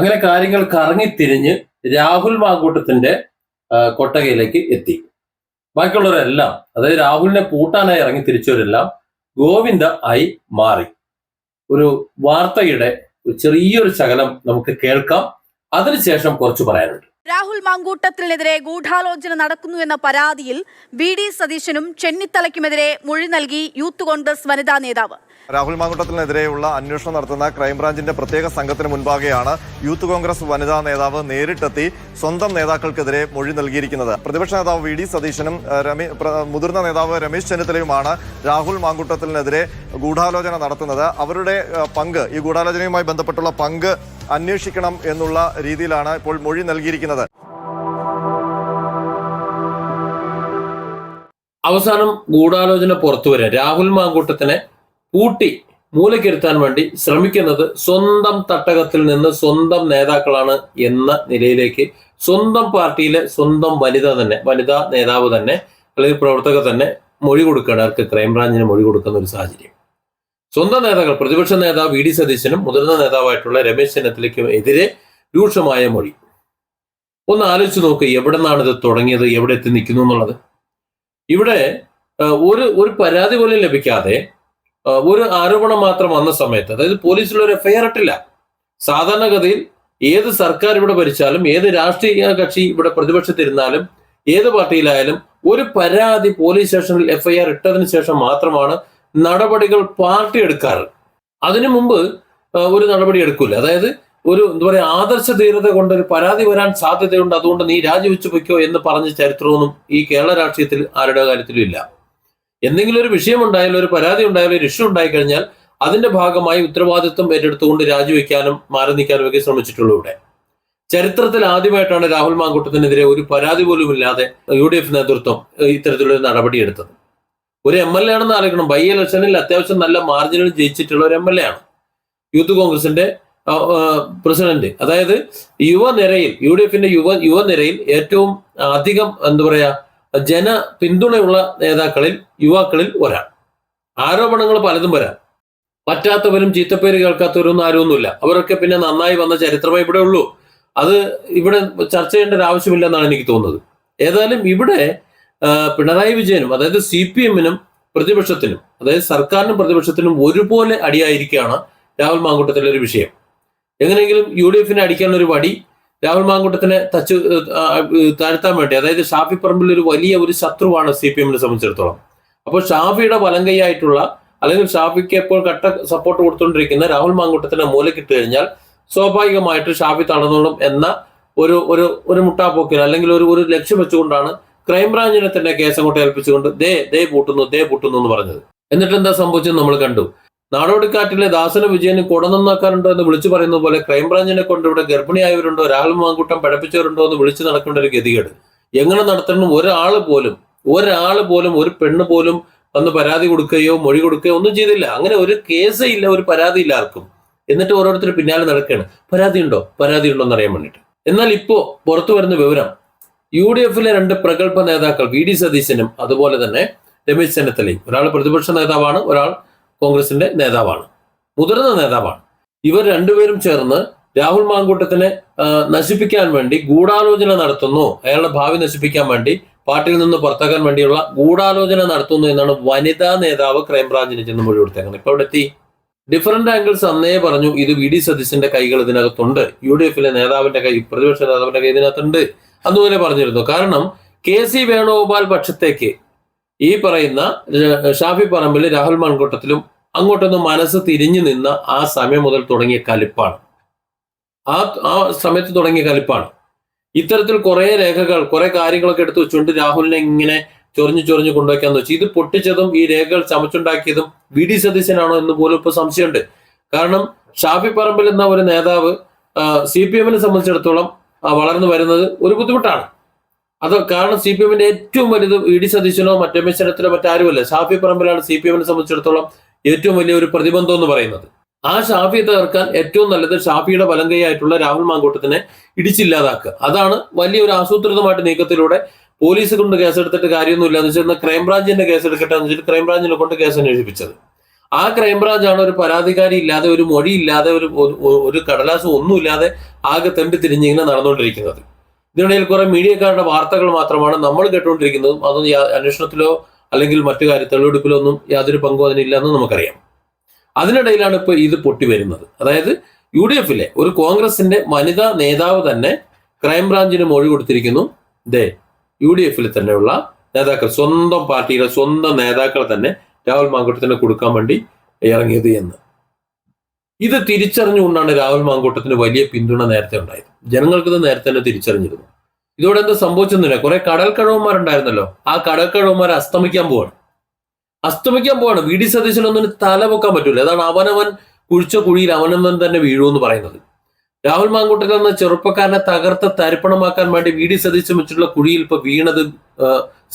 അങ്ങനെ കാര്യങ്ങൾ കറങ്ങിത്തിരിഞ്ഞ് രാഹുൽ മാങ്കൂട്ടത്തിന്റെ കൊട്ടകയിലേക്ക് എത്തി. ബാക്കിയുള്ളവരെല്ലാം അതായത് രാഹുലിനെ പൂട്ടാനായി ഇറങ്ങി തിരിച്ചവരെല്ലാം ഗോവിന്ദ ആയി മാറി. ഒരു വാർത്തയുടെ ചെറിയൊരു ശകലം നമുക്ക് കേൾക്കാം. അതിനുശേഷം കുറച്ച് പറയാനുണ്ട്. രാഹുൽ മാങ്കൂട്ടത്തിനെതിരെ ഗൂഢാലോചന നടക്കുന്നു എന്ന പരാതിയിൽ വി ഡി സതീശനും ചെന്നിത്തലയ്ക്കുമെതിരെ മൊഴി നൽകി യൂത്ത് കോൺഗ്രസ് വനിതാ നേതാവ്. രാഹുൽ മാങ്കൂട്ടത്തിനെതിരെയുള്ള അന്വേഷണം നടത്തുന്ന ക്രൈംബ്രാഞ്ചിന്റെ പ്രത്യേക സംഘത്തിന് മുൻപാകെയാണ് യൂത്ത് കോൺഗ്രസ് വനിതാ നേതാവ് നേരിട്ടെത്തി സ്വന്തം നേതാക്കൾക്കെതിരെ മൊഴി നൽകിയിരിക്കുന്നത്. പ്രതിപക്ഷ നേതാവ് വി ഡി സതീശനും മുതിർന്ന നേതാവ് രമേശ് ചെന്നിത്തലയുമാണ് രാഹുൽ മാങ്കൂട്ടത്തിനെതിരെ ഗൂഢാലോചന നടത്തുന്നത്. അവരുടെ പങ്ക് ഈ ഗൂഢാലോചനയുമായി ബന്ധപ്പെട്ടുള്ള പങ്ക് അന്വേഷിക്കണം എന്നുള്ള രീതിയിലാണ് ഇപ്പോൾ മൊഴി നൽകിയിരിക്കുന്നത്. അവസാനം ഗൂഢാലോചന പുറത്തു വരാൻ രാഹുൽ മാങ്കൂട്ടത്തിനെ കൂട്ടി മൂലക്കിരുത്താൻ വേണ്ടി ശ്രമിക്കുന്നത് സ്വന്തം തട്ടകത്തിൽ നിന്ന് സ്വന്തം നേതാക്കളാണ് എന്ന നിലയിലേക്ക് സ്വന്തം പാർട്ടിയിലെ സ്വന്തം വനിത തന്നെ വനിതാ നേതാവ് തന്നെ അല്ലെങ്കിൽ പ്രവർത്തകർ തന്നെ മൊഴി കൊടുക്കുകയാണ്. അവർക്ക് ക്രൈംബ്രാഞ്ചിന് മൊഴി കൊടുക്കുന്ന ഒരു സാഹചര്യം. സ്വന്തം നേതാക്കൾ പ്രതിപക്ഷ നേതാവ് വി ഡി സതീശനും മുതിർന്ന നേതാവായിട്ടുള്ള രമേശ് ചെന്നിത്തലയ്ക്കും എതിരെ രൂക്ഷമായ മൊഴി. ഒന്ന് ആലോചിച്ച് നോക്ക് എവിടെ നിന്നാണ് ഇത് തുടങ്ങിയത് എവിടെ എത്തി നിൽക്കുന്നു എന്നുള്ളത്. ഇവിടെ ഒരു ഒരു പരാതി പോലും ലഭിക്കാതെ ഒരു ആരോപണം മാത്രം വന്ന സമയത്ത് അതായത് പോലീസിൽ ഒരു എഫ്ഐആർ ഇട്ടില്ല. സാധാരണഗതിയിൽ ഏത് സർക്കാർ ഇവിടെ ഭരിച്ചാലും ഏത് രാഷ്ട്രീയ കക്ഷി ഇവിടെ പ്രതിപക്ഷത്തിരുന്നാലും ഏത് പാർട്ടിയിലായാലും ഒരു പരാതി പോലീസ് സ്റ്റേഷനിൽ എഫ്ഐആർ ഇട്ടതിന് ശേഷം മാത്രമാണ് നടപടികൾ പാർട്ടി എടുക്കാറ്. അതിനു മുമ്പ് ഒരു നടപടി എടുക്കില്ല അതായത് ഒരു എന്താ പറയുക ആദർശ ധീരത കൊണ്ട് ഒരു പരാതി വരാൻ സാധ്യതയുണ്ട്. അതുകൊണ്ട് നീ രാജിവെച്ചു പൊയ്ക്കോ എന്ന് പറഞ്ഞ ചരിത്രമൊന്നും ഈ കേരള രാഷ്ട്രീയത്തിൽ ആരുടെ കാര്യത്തിലും ഇല്ല. എന്തെങ്കിലും ഒരു വിഷയം ഉണ്ടായാലും ഒരു പരാതി ഉണ്ടായാലും ഒരു ഇഷ്യൂ ഉണ്ടായി കഴിഞ്ഞാൽ അതിന്റെ ഭാഗമായി ഉത്തരവാദിത്വം ഏറ്റെടുത്തുകൊണ്ട് രാജിവെക്കാനും മാറി നിൽക്കാനും ഒക്കെ ശ്രമിച്ചിട്ടുള്ളൂ ഇവിടെ. ചരിത്രത്തിൽ ആദ്യമായിട്ടാണ് രാഹുൽ മാങ്കൂട്ടത്തിനെതിരെ ഒരു പരാതി പോലും ഇല്ലാതെ യു ഡി എഫ് നേതൃത്വം ഇത്തരത്തിലൊരു നടപടി എടുത്തത്. ഒരു എം എൽ എ ആണെന്ന് ആലോചിക്കണം. ബൈ ഇലക്ഷനിൽ അത്യാവശ്യം നല്ല മാർജിനിൽ ജയിച്ചിട്ടുള്ള ഒരു എം എൽ എ ആണ്. യൂത്ത് കോൺഗ്രസിന്റെ പ്രസിഡന്റ്. അതായത് യുവനിരയിൽ യു ഡി എഫിന്റെ യുവ യുവനിരയിൽ ഏറ്റവും അധികം എന്താ പറയാ ജന പിന്തുണയുള്ള നേതാക്കളിൽ യുവാക്കളിൽ ഒരാൾ. ആരോപണങ്ങൾ പലതും വരാം. പറ്റാത്തവരും ചീത്തപ്പേര് കേൾക്കാത്തവരൊന്നും ആരുമൊന്നുമില്ല. അവരൊക്കെ പിന്നെ നന്നായി വന്ന ചരിത്രമേ ഇവിടെ ഉള്ളൂ അത് ഇവിടെ ചർച്ച ചെയ്യേണ്ട ഒരു ആവശ്യമില്ലെന്നാണ് എനിക്ക് തോന്നുന്നത്. ഏതായാലും ഇവിടെ പിണറായി വിജയനും അതായത് സി പി എമ്മിനും പ്രതിപക്ഷത്തിനും അതായത് സർക്കാരിനും പ്രതിപക്ഷത്തിനും ഒരുപോലെ അടിയായിരിക്കുകയാണ് രാഹുൽ മാങ്കൂട്ടത്തിലെ ഒരു വിഷയം. എങ്ങനെയെങ്കിലും യു ഡി എഫിനെ അടിക്കാനുള്ള ഒരു വടി രാഹുൽ മാങ്കൂട്ടത്തിനെ തച്ച് താഴ്ത്താൻ വേണ്ടി അതായത് ഷാഫി പറമ്പിൽ ഒരു വലിയ ഒരു ശത്രുവാണ് സി പി എമ്മിനെ സംബന്ധിച്ചിടത്തോളം. അപ്പോൾ ഷാഫിയുടെ വലങ്കയായിട്ടുള്ള അല്ലെങ്കിൽ ഷാഫിക്ക് എപ്പോൾ കട്ട സപ്പോർട്ട് കൊടുത്തുകൊണ്ടിരിക്കുന്ന രാഹുൽ മാങ്കൂട്ടത്തിനെ മൂലക്കിട്ട് കഴിഞ്ഞാൽ സ്വാഭാവികമായിട്ട് ഷാഫി തളർന്നോളും എന്ന ഒരു ഒരു ഒരു മുട്ടാപ്പോക്കിൽ അല്ലെങ്കിൽ ഒരു ഒരു ലക്ഷ്യം വെച്ചുകൊണ്ടാണ് ക്രൈംബ്രാഞ്ചിനെ തന്നെ കേസ് അങ്ങോട്ട് ഏൽപ്പിച്ചുകൊണ്ട് ദേ ദേ പൂട്ടുന്നു ദേ പൂട്ടുന്നു എന്ന് പറഞ്ഞത്. എന്നിട്ട് എന്താ സംഭവിച്ചത് നമ്മൾ കണ്ടു. നാടോടിക്കാറ്റിലെ ദാസന വിജയന് കുടനന്നാക്കാറുണ്ടോ എന്ന് വിളിച്ചു പറയുന്ന പോലെ ക്രൈംബ്രാഞ്ചിനെ കൊണ്ട് ഇവിടെ ഗർഭിണിയായവരുണ്ടോ രാഹുൽ മാങ്കൂട്ടം പഴപ്പിച്ചവരുണ്ടോ എന്ന് വിളിച്ചു നടക്കേണ്ട ഒരു ഗതികേട്. എങ്ങനെ നടത്തണം? ഒരാൾ പോലും ഒരാൾ പോലും ഒരു പെണ്ണ് പോലും വന്ന് പരാതി കൊടുക്കുകയോ മൊഴി കൊടുക്കുകയോ ഒന്നും ചെയ്തില്ല. അങ്ങനെ ഒരു കേസേ ഇല്ല ഒരു പരാതി ഇല്ല ആർക്കും. എന്നിട്ട് ഓരോരുത്തർ പിന്നാലെ നടക്കുകയാണ്. പരാതി ഉണ്ടോ പരാതി ഉണ്ടോ എന്ന് അറിയാൻ വേണ്ടിയിട്ട്. എന്നാൽ ഇപ്പോ പുറത്തു വരുന്ന വിവരം യു ഡി എഫിലെ രണ്ട് പ്രഗത്ഭ നേതാക്കൾ വി ഡി സതീശനും അതുപോലെ തന്നെ രമേശ് ചെന്നിത്തലയും. ഒരാൾ പ്രതിപക്ഷ നേതാവാണ് ഒരാൾ കോൺഗ്രസിന്റെ നേതാവാണ്. മുതിർന്ന നേതാവാണ്. ഇവർ രണ്ടുപേരും ചേർന്ന് രാഹുൽ മാങ്കൂട്ടത്തിനെ നശിപ്പിക്കാൻ വേണ്ടി ഗൂഢാലോചന നടത്തുന്നു. അയാളുടെ ഭാവി നശിപ്പിക്കാൻ വേണ്ടി പാർട്ടിയിൽ നിന്ന് പുറത്താക്കാൻ വേണ്ടിയുള്ള ഗൂഢാലോചന നടത്തുന്നു എന്നാണ് വനിതാ നേതാവ് ക്രൈംബ്രാഞ്ചിന് ചെന്ന് മൊഴി കൊടുത്തേക്കുന്നത്. ഇപ്പൊ അവിടെ എത്തി. ഡിഫറെന്റ് ആംഗിൾസ് അന്നേ പറഞ്ഞു ഇത് വി ഡി സതീശന്റെ കൈകൾ ഇതിനകത്തുണ്ട്. യു ഡി എഫിലെ നേതാവിന്റെ കൈ പ്രതിപക്ഷ നേതാവിന്റെ കൈ ഇതിനകത്തുണ്ട്. അതുപോലെ പറഞ്ഞിരുന്നു. കാരണം കെ സി വേണുഗോപാൽ പക്ഷത്തേക്ക് ഈ പറയുന്ന ഷാഫി പറമ്പിൽ രാഹുൽ മൺകൂട്ടത്തിലും അങ്ങോട്ടൊന്നും മനസ്സ് തിരിഞ്ഞു നിന്ന ആ സമയം മുതൽ തുടങ്ങിയ കലിപ്പാണ്. ആ ആ സമയത്ത് തുടങ്ങിയ കലിപ്പാണ്. ഇത്തരത്തിൽ കുറെ രേഖകൾ കുറെ കാര്യങ്ങളൊക്കെ എടുത്തു വെച്ചുകൊണ്ട് രാഹുലിനെ ഇങ്ങനെ ചൊറിഞ്ഞു ചൊറിഞ്ഞു കൊണ്ടുവയ്ക്കാന്ന് വെച്ചു ഇത് പൊട്ടിച്ചതും ഈ രേഖകൾ ചമച്ചുണ്ടാക്കിയതും വി ഡി സതീശനാണോ എന്ന് പോലും ഇപ്പൊ സംശയമുണ്ട്. കാരണം ഷാഫി പറമ്പിൽ എന്ന ഒരു നേതാവ് സി പി എമ്മിനെ സംബന്ധിച്ചിടത്തോളം വളർന്നു വരുന്നത് ഒരു ബുദ്ധിമുട്ടാണ്. അത് കാരണം സി പി എമ്മിന്റെ ഏറ്റവും വലുത് ഇ ഡി സതീശനോ മറ്റേ ചെന്നിത്തലോ മറ്റാരുമല്ല. ഷാഫി പറമ്പിലാണ് സി പി എമ്മിനെ സംബന്ധിച്ചിടത്തോളം ഏറ്റവും വലിയ ഒരു പ്രതിബന്ധം എന്ന് പറയുന്നത്. ആ ഷാഫിയെ തകർക്കാൻ ഏറ്റവും നല്ലത് ഷാഫിയുടെ വലങ്കയായിട്ടുള്ള രാഹുൽ മാങ്കൂട്ടത്തിനെ ഇടിച്ചില്ലാതാക്കുക. അതാണ് വലിയൊരു ആസൂത്രിതമായിട്ട് നീക്കത്തിലൂടെ പോലീസ് കൊണ്ട് കേസെടുത്തിട്ട് കാര്യമൊന്നുമില്ല എന്ന് വെച്ചാൽ ക്രൈംബ്രാഞ്ചിന്റെ കേസ് എടുക്കട്ടെ എന്ന് വെച്ചിട്ട് ക്രൈംബ്രാഞ്ചിനെ കൊണ്ട് കേസ് അന്വേഷിപ്പിച്ചത് ആ ക്രൈംബ്രാഞ്ചാണ് ഒരു പരാതിക്കാരി ഇല്ലാതെ ഒരു മൊഴി ഇല്ലാതെ ഒരു ഒരു- കടലാസ് ഒന്നുമില്ലാതെ ആകെ തെണ്ടി തിരിഞ്ഞിങ്ങനെ നടന്നുകൊണ്ടിരിക്കുന്നത്. ഇതിനിടയിൽ കുറെ മീഡിയക്കാരുടെ വാർത്തകൾ മാത്രമാണ് നമ്മൾ കേട്ടുകൊണ്ടിരിക്കുന്നതും അതൊന്നും അന്വേഷണത്തിലോ അല്ലെങ്കിൽ മറ്റു കാര്യ തെളിവെടുപ്പിലോ ഒന്നും യാതൊരു പങ്കും അതിനില്ലെന്ന് നമുക്കറിയാം. അതിനിടയിലാണ് ഇപ്പൊ ഇത് പൊട്ടി വരുന്നത്. അതായത് യു ഡി എഫിലെ ഒരു കോൺഗ്രസിന്റെ വനിതാ നേതാവ് തന്നെ ക്രൈംബ്രാഞ്ചിന് മൊഴി കൊടുത്തിരിക്കുന്നു. ദേ യു ഡി എഫിൽ തന്നെയുള്ള നേതാക്കൾ സ്വന്തം പാർട്ടിയുടെ സ്വന്തം നേതാക്കൾ തന്നെ രാഹുൽ മാങ്കൂട്ടത്തിന് കൊടുക്കാൻ വേണ്ടി ഇറങ്ങിയത് എന്ന്. ഇത് തിരിച്ചറിഞ്ഞുകൊണ്ടാണ് രാഹുൽ മാങ്കൂട്ടത്തിന് വലിയ പിന്തുണ നേരത്തെ ഉണ്ടായത്. ജനങ്ങൾക്കിത് നേരത്തെ തന്നെ തിരിച്ചറിഞ്ഞിരുന്നു. ഇതോടെ എന്താ സംഭവിച്ചൊന്നുമില്ല കുറെ കടൽ കഴവന്മാരുണ്ടായിരുന്നല്ലോ ആ കടൽ കഴവന്മാരെ അസ്തമിക്കാൻ പോവാണ്. അസ്തമിക്കാൻ പോവാണ്. വി ഡി സതീശനൊന്നും തല പൊക്കാൻ പറ്റൂല. അതാണ് അവനവൻ കുഴിച്ച കുഴിയിൽ അവനവൻ തന്നെ വീഴുമെന്ന് പറയുന്നത്. രാഹുൽ മാങ്കൂട്ടൻ എന്ന ചെറുപ്പക്കാരനെ തകർത്ത് തരിപ്പണമാക്കാൻ വേണ്ടി വി ഡി സതീശൻ വെച്ചിട്ടുള്ള കുഴിയിൽ ഇപ്പൊ വീണത്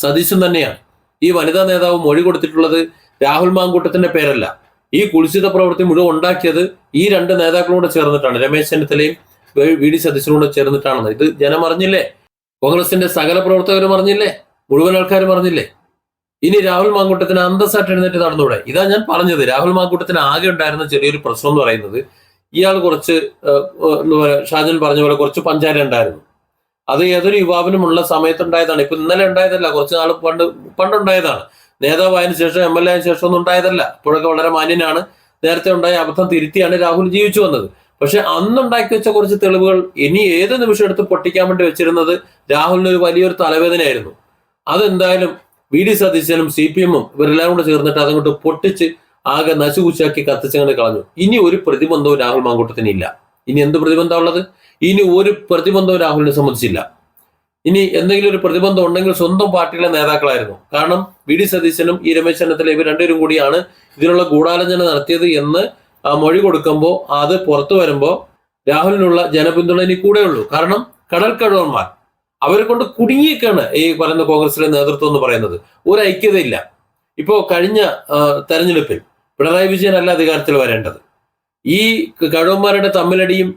സതീശൻ തന്നെയാണ്. ഈ വനിതാ നേതാവ് മൊഴി കൊടുത്തിട്ടുള്ളത് രാഹുൽ മാങ്കൂട്ടത്തിന്റെ പേരല്ല. ഈ കുളിച്ചിത പ്രവൃത്തി മുഴുവൻ ഉണ്ടാക്കിയത് ഈ രണ്ട് നേതാക്കളോട് ചേർന്നിട്ടാണ്. രമേശ് ചെന്നിത്തലയും വി- ഡി സതീശനോട് ചേർന്നിട്ടാണെന്ന്. ഇത് ജനം അറിഞ്ഞില്ലേ? കോൺഗ്രസിന്റെ സകല പ്രവർത്തകരും അറിഞ്ഞില്ലേ? മുഴുവൻ ആൾക്കാരും അറിഞ്ഞില്ലേ? ഇനി രാഹുൽ മാങ്കൂട്ടത്തിന് അന്തസ്സായിട്ട് എഴുന്നേറ്റ് നടന്നൂടെ? ഇതാ ഞാൻ പറഞ്ഞത്. രാഹുൽ മാങ്കൂട്ടത്തിന് ആകെ ഉണ്ടായിരുന്ന ചെറിയൊരു പ്രശ്നം എന്ന് പറയുന്നത് ഇയാൾ കുറച്ച് എന്താ പറയുക ഷാജൻ പറഞ്ഞ പോലെ കുറച്ച് പഞ്ചാര ഉണ്ടായിരുന്നു. അത് ഏതൊരു യുവാവിനും ഉള്ള സമയത്തുണ്ടായതാണ്. ഇപ്പൊ ഇന്നലെ ഉണ്ടായതല്ല കുറച്ച് നാൾ പണ്ട് പണ്ടുണ്ടായതാണ്. നേതാവായതിനു ശേഷം എം എൽ എ ശേഷം ഒന്നും ഉണ്ടായതല്ല. ഇപ്പോഴൊക്കെ വളരെ മാന്യനാണ്. നേരത്തെ ഉണ്ടായ അബദ്ധം തിരുത്തിയാണ് രാഹുൽ ജീവിച്ചു വന്നത്. പക്ഷെ അന്നുണ്ടാക്കി വെച്ച കുറച്ച് തെളിവുകൾ ഇനി ഏത് നിമിഷം എടുത്ത് പൊട്ടിക്കാൻ വേണ്ടി വെച്ചിരുന്നത് രാഹുലിന് ഒരു വലിയൊരു തലവേദനയായിരുന്നു. അതെന്തായാലും വി ഡി സതീശനും സി പി എമ്മും ഇവരെല്ലാം കൂടെ ചേർന്നിട്ട് അതങ്ങോട്ട് പൊട്ടിച്ച് ആകെ നശുകുശാക്കി കത്തിച്ചങ്ങനെ കളഞ്ഞു. ഇനി ഒരു പ്രതിബന്ധവും രാഹുൽ മാങ്കൂട്ടത്തിന് ഇല്ല. ഇനി എന്ത് പ്രതിബന്ധം ഉള്ളത്? ഇനി ഒരു പ്രതിബന്ധവും രാഹുലിനെ സംബന്ധിച്ചില്ല. ഇനി എന്തെങ്കിലും ഒരു പ്രതിബന്ധം ഉണ്ടെങ്കിൽ സ്വന്തം പാർട്ടിയിലെ നേതാക്കളായിരുന്നു. കാരണം വി ഡി സതീശനും ഈ രമേശ് ചെന്നിത്തല ഇവർ രണ്ടുപേരും കൂടിയാണ് ഇതിനുള്ള ഗൂഢാലോചന നടത്തിയത് എന്ന് മൊഴി കൊടുക്കുമ്പോൾ അത് പുറത്തു വരുമ്പോൾ രാഹുലിനുള്ള ജനപിന്തുണ ഇനി കൂടെ ഉള്ളൂ. കാരണം കടൽ കഴിവന്മാർ അവരെ കൊണ്ട് കുടുങ്ങിയൊക്കെയാണ് ഈ പറയുന്ന കോൺഗ്രസിലെ നേതൃത്വം എന്ന് പറയുന്നത്. ഒരു ഐക്യതയില്ല. ഇപ്പോ കഴിഞ്ഞ തെരഞ്ഞെടുപ്പിൽ പിണറായി വിജയൻ അല്ല അധികാരത്തിൽ വരേണ്ടത്. ഈ കഴിവന്മാരുടെ തമ്മിലടിയും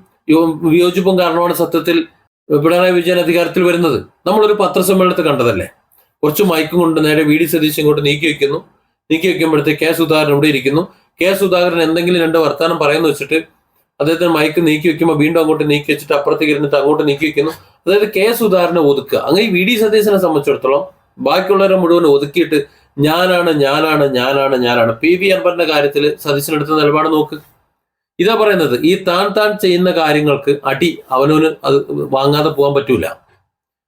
വിയോജിപ്പും കാരണമാണ് സത്യത്തിൽ പിണറായി വിജയൻ അധികാരത്തിൽ വരുന്നത്. നമ്മളൊരു പത്രസമ്മേളനത്തിൽ കണ്ടതല്ലേ? കുറച്ച് മയക്കും കൊണ്ട് നേരെ വി ഡി സതീശൻ കൊണ്ട് നീക്കി വെക്കുന്നു. നീക്കി വെക്കുമ്പോഴത്തേക്ക് കെ സുധാകരൻ ഇവിടെ ഇരിക്കുന്നു. കെ സുധാകരൻ എന്തെങ്കിലും രണ്ട് വർത്താനം പറയുന്നു വെച്ചിട്ട് അദ്ദേഹത്തിന് മയക്ക് നീക്കി വെക്കുമ്പോൾ വീണ്ടും അങ്ങോട്ട് നീക്കി വെച്ചിട്ട് അപ്പുറത്തേക്ക് ഇരുന്നിട്ട് അങ്ങോട്ട് നീക്കി വെക്കുന്നു. അതായത് കെ സുധാകരനെ ഒതുക്കുക. അങ്ങനെ വി ഡി സതീശനെ സംബന്ധിച്ചിടത്തോളം ബാക്കിയുള്ളവരെ മുഴുവൻ ഒതുക്കിയിട്ട് ഞാനാണ് ഞാനാണ് ഞാനാണ് ഞാനാണ്. പി വി അമ്പറിന്റെ കാര്യത്തിൽ സതീശനെടുത്ത നിലപാട് നോക്ക്. ഇതാ പറയുന്നത് ഈ താൻ താൻ ചെയ്യുന്ന കാര്യങ്ങൾക്ക് അടി അവനവന് അത് വാങ്ങാതെ പോകാൻ പറ്റൂല.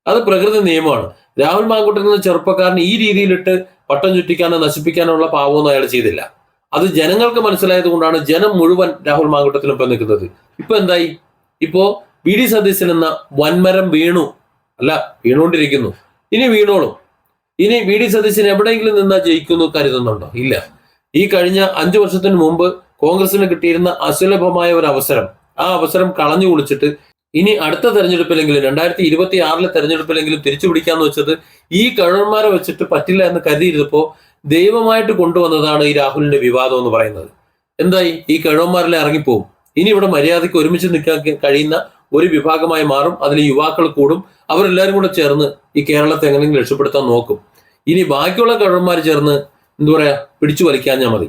അത് പ്രകൃതി നിയമമാണ്. രാഹുൽ മാങ്കുട്ടൻ എന്ന ചെറുപ്പക്കാരന് ഈ രീതിയിലിട്ട് പട്ടം ചുറ്റിക്കാനോ നശിപ്പിക്കാനോ ഉള്ള പാവമൊന്നും അയാൾ ചെയ്തില്ല. അത് ജനങ്ങൾക്ക് മനസ്സിലായത് കൊണ്ടാണ് ജനം മുഴുവൻ രാഹുൽ മാങ്കുട്ടത്തിനൊപ്പം നിൽക്കുന്നത്. ഇപ്പൊ എന്തായി? ഇപ്പോ വി ഡി സതീശൻ എന്ന വൻമരം വീണു. അല്ല വീണുകൊണ്ടിരിക്കുന്നു. ഇനി വീണോളും. ഇനി വി ഡി സതീശൻ എവിടെയെങ്കിലും നിന്നാ ജയിക്കുന്നു കരുതുന്നുണ്ടോ? ഇല്ല. ഈ കഴിഞ്ഞ അഞ്ചു വർഷത്തിന് മുമ്പ് കോൺഗ്രസിന് കിട്ടിയിരുന്ന അസുലഭമായ ഒരു അവസരം. ആ അവസരം കളഞ്ഞു കുളിച്ചിട്ട് ഇനി അടുത്ത തെരഞ്ഞെടുപ്പിലെങ്കിലും രണ്ടായിരത്തി ഇരുപത്തി ആറിലെ തെരഞ്ഞെടുപ്പിലെങ്കിലും തിരിച്ചു പിടിക്കാന്ന് വെച്ചത് ഈ കഴിവന്മാരെ വെച്ചിട്ട് പറ്റില്ല എന്ന് കരുതിയിരുന്നപ്പോ ദൈവമായിട്ട് കൊണ്ടുവന്നതാണ് ഈ രാഹുലിന്റെ വിവാദം എന്ന് പറയുന്നത്. എന്തായി? ഈ കഴിവന്മാരെല്ലാം ഇറങ്ങിപ്പോവും. ഇനി ഇവിടെ മര്യാദയ്ക്ക് ഒരുമിച്ച് നിൽക്കാൻ കഴിയുന്ന ഒരു വിഭാഗമായി മാറും. അതിൽ യുവാക്കൾ കൂടും. അവരെല്ലാവരും കൂടെ ചേർന്ന് ഈ കേരളത്തെ എങ്ങനെയെങ്കിലും രക്ഷപ്പെടുത്താൻ നോക്കും. ഇനി ബാക്കിയുള്ള കഴിവന്മാർ ചേർന്ന് എന്താ പറയാ പിടിച്ചു വലിക്കാഞ്ഞാൽ മതി.